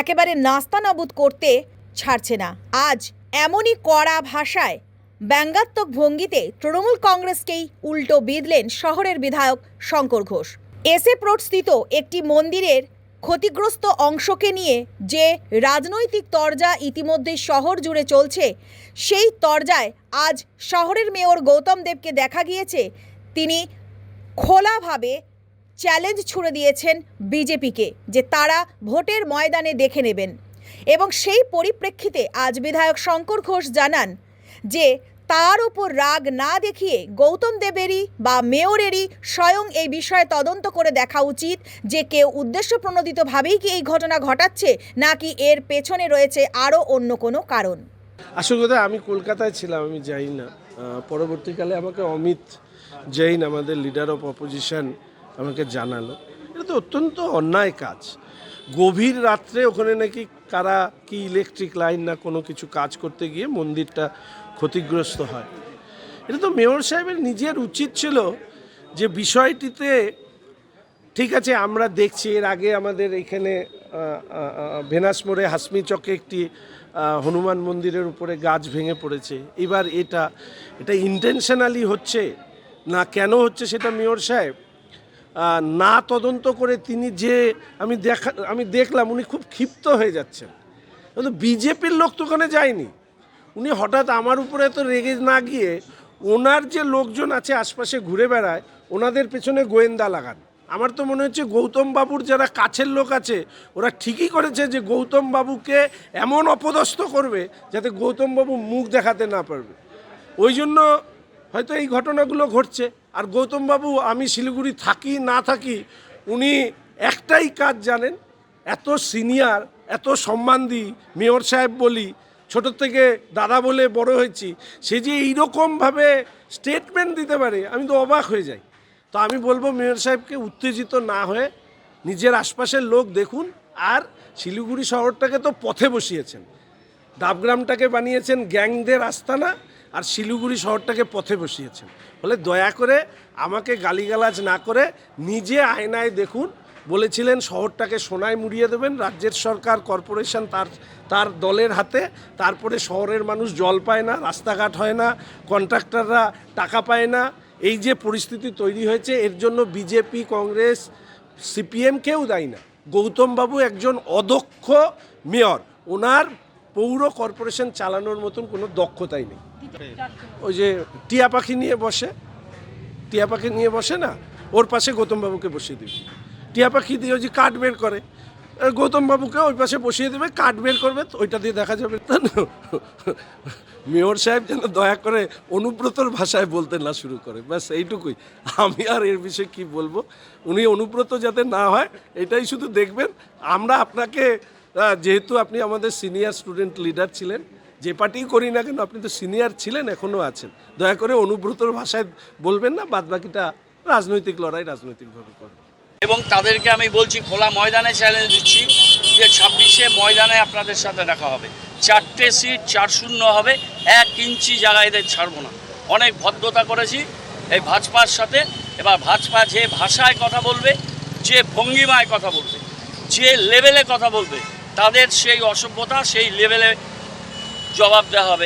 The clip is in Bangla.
একেবারে নাস্তানাবুদ করতে ছাড়ছে না। আজ এমনই কড়া ভাষায় ব্যঙ্গাত্মক ভঙ্গিতে তৃণমূল কংগ্রেসকেই উল্টো বিঁধলেন শহরের বিধায়ক শঙ্কর ঘোষ। এসএ স্থিত একটি মন্দিরের ক্ষতিগ্রস্ত অংশকে নিয়ে যে রাজনৈতিক তরজা ইতিমধ্যে শহর জুড়ে চলছে, সেই তরজায় আজ শহরের মেয়র গৌতম দেবকে দেখা গিয়েছে। তিনি খোলাভাবে চ্যালেঞ্জ ছুড়ে দিয়েছেন বিজেপিকে যে তারা ভোটের ময়দানে দেখে নেবেন। এবং সেই পরিপ্রেক্ষিতে আজ বিধায়ক শঙ্কর ঘোষ জানান যে তার উপর রাগ না দেখিয়ে গৌতম দেবেরই বা মেয়রেরই স্বয়ং এই বিষয়ে তদন্ত করে দেখা উচিত যে কেউ উদ্দেশ্য প্রণোদিতভাবেই কি এই ঘটনা ঘটাচ্ছে নাকি এর পেছনে রয়েছে আরও অন্য কোনো কারণ। আসল কথা, আমি কলকাতায় ছিলাম, আমি যাই না। পরবর্তীকালে আমাকে অমিত জৈন, আমাদের লিডার অফ অপোজিশন আমাকে জানালো। এটা তো অত্যন্ত অন্যায় কাজ। গভীর রাত্রে ওখানে নাকি কারা কি ইলেকট্রিক লাইন না কোনো কিছু কাজ করতে গিয়ে মন্দিরটা ক্ষতিগ্রস্ত হয়। এটা তো মেয়র সাহেবের নিজের উচিত ছিল যে বিষয়টিতে ঠিক আছে আমরা দেখছি এর আগে আমাদের এখানে আহ, আহ, আহ, ভেনাস মোড়ে হাসমি চকে একটি হনুমান মন্দিরের উপরে গাছ ভেঙে পড়েছে। এবার এটা এটা ইন্টেনশনালি হচ্ছে না কেন হচ্ছে সেটা মেয়র সাহেব? না তদন্ত করে তিনি যে আমি দেখা, আমি দেখলাম উনি খুব ক্ষিপ্ত হয়ে যাচ্ছেন। কিন্তু বিজেপির লোক তো ওখানে যায়নি। উনি হঠাৎ আমার উপরে এত রেগে না গিয়ে ওনার যে লোকজন আছে আশপাশে ঘুরে বেড়ায়, ওনাদের পেছনে গোয়েন্দা লাগান। আমার তো মনে হচ্ছে গৌতম বাবুর যারা কাছের লোক আছে, ওরা ঠিকই করেছে যে গৌতম বাবুকে এমন অপদস্থ করবে যাতে গৌতম বাবু মুখ দেখাতে না পারবে। ওই জন্য হয়তো এই ঘটনাগুলো ঘটছে। আর গৌতম বাবু আমি শিলিগুড়ি থাকি, না থাকি, উনি একটাই কাজ জানেন, এত সিনিয়র, এত সম্মান দিই মেয়র সাহেব বলি ছোটোর থেকে দাদা বলে বড় হয়েছি, সে যে এইরকমভাবে স্টেটমেন্ট দিতে পারে, আমি তো অবাক হয়ে যাই। তো আমি বলব, মেয়র সাহেবকে উত্তেজিত না হয়ে নিজের আশপাশের লোক দেখুন, আর শিলিগুড়ি শহরটাকে তো পথে বসিয়েছেন। ডাবগ্রামটাকে বানিয়েছেন গ্যাংদের আস্তানা আর শিলিগুড়ি শহরটাকে পথে বসিয়েছেন। ফলে দয়া করে আমাকে গালিগালাজ না করে নিজে আয়নায় দেখুন। বলেছিলেন, শহরটাকে সোনায় মুড়িয়ে দেবেন, রাজ্যের সরকার, কর্পোরেশন তার তার দলের হাতে। তারপরে শহরের মানুষ জল পায় না, রাস্তাঘাট হয় না, কন্ট্রাক্টররা টাকা পায় না। এই যে পরিস্থিতি তৈরি হয়েছে, এর জন্য বিজেপি, কংগ্রেস, সিপিএম কেউ দায়ী না। গৌতমবাবু একজন অদক্ষ মেয়র। ওনার পৌর কর্পোরেশন চালানোর মতন কোনো দক্ষতাই নেই। ওই যে টিয়া পাখি নিয়ে বসে টিয়া পাখি নিয়ে বসে না ওর পাশে গৌতমবাবুকে বসিয়ে দিবি। টিয়া পাখি দিয়ে ওই যে কাঠ বের করে গৌতমবাবুকে ওই পাশে বসিয়ে দেবে কাঠ বের করবে তো ওইটা দিয়ে দেখা যাবে। তা না মেয়র সাহেব যেন দয়া করে অনুব্রতর ভাষায় বলতে না শুরু করে। ব্যাস এইটুকুই। আমি আর এর বিষয়ে কি বলব? উনি অনুব্রত যাতে না হয় এটাই শুধু দেখবেন। আমরা আপনাকে যেহেতু আপনি আমাদের সিনিয়র স্টুডেন্ট লিডার ছিলেন, যে পার্টি করি না কেন, আপনি তো সিনিয়র ছিলেন এখনও আছেন। দয়া করে অনুব্রতর ভাষায় বলবেন না বাদ বাকিটা রাজনৈতিক লড়াই রাজনৈতিকভাবে করবেন। এবং তাদেরকে আমি বলছি, খোলা ময়দানে চ্যালেঞ্জ দিচ্ছি যে ছাব্বিশে ময়দানে আপনাদের সাথে দেখা হবে। চারটে সিট চার শূন্য হবে, এক ইঞ্চি জায়গা এদের ছাড়বো না। অনেক ভদ্রতা করেছি, এই ভাজপার সাথে। এবার ভাজপা যে ভাষায় কথা বলবে, যে ভঙ্গিমায় কথা বলবে, যে লেভেলে কথা বলবে তাদের সেই অসভ্যতা সেই লেভেলে জবাব দেওয়া হবে।